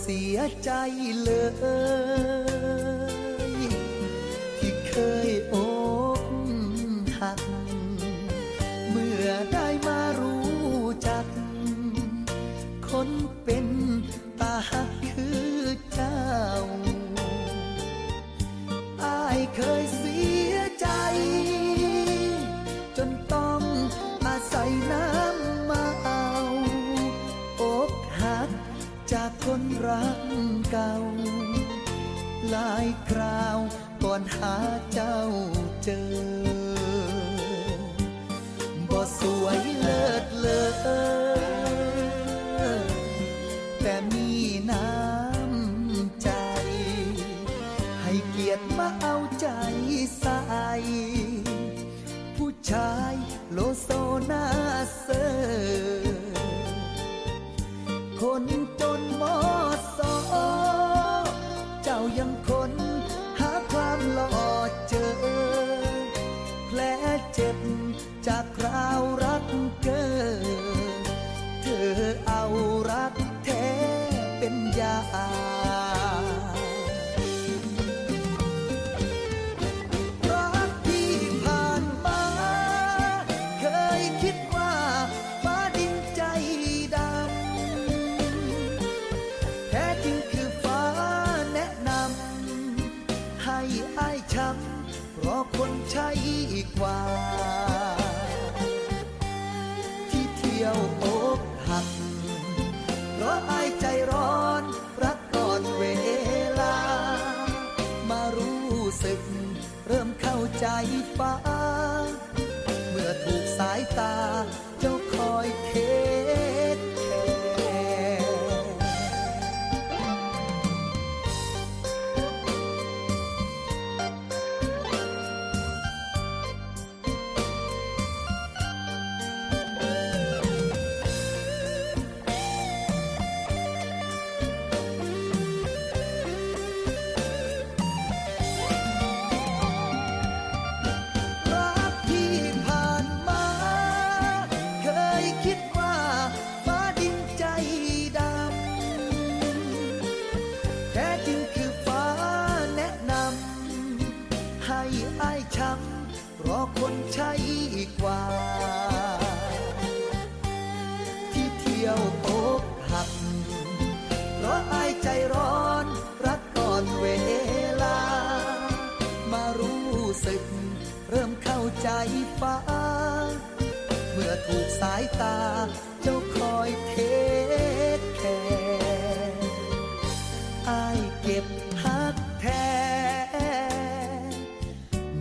เสียใจเลย ที่เคยอกหัก เมื่อได้มารู้จัก คนเป็นตาหักคือเจ้าอายเคยเสียใจ จนต้องอาศัยน้ำ คนรักเก่า หลายคราวก่อนหาเจ้าเจอ บ่สวยเลิศเลอแต่มีน้ำใจ ให้เกียรติมาเอาใจใส่ผู้ชายโลโซนาเซอร์ จ็บจากคราวรักเกินเธอเอารักแท้เป็นยา คนใช่กว่า ที่เที่ยวอกหัก เพราะอายใจร้อนรักก่อนเวลา มารู้สึก เริ่มเข้าใจฟ้า เพราะคนใช่กว่า ที่เที่ยวอกหัก เพราะอายใจร้อน รักก่อนเวลา มารู้สึก เริ่มเข้าใจฟ้า เมื่อถูกสายตา เจ้าคอยเทคแคร์อายเก็บหักแท้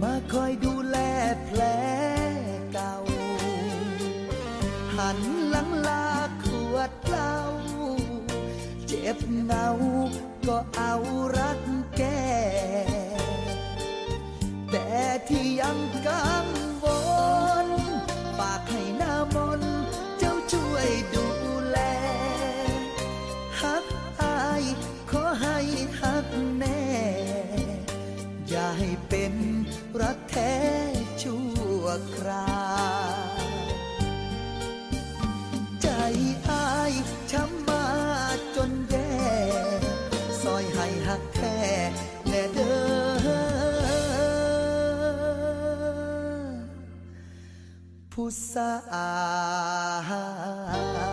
มาคอยดู หันหลังลาขวดเหล้าเจ็บเงาก็เอารักแก้แต่ที่ยังกังวลฝากให้หน้ามนเจ้าช่วยดูแลฮักอายขอให้ฮักแน่ อย่าให้เป็นรักแท้ชั่วคราว ผู้สาว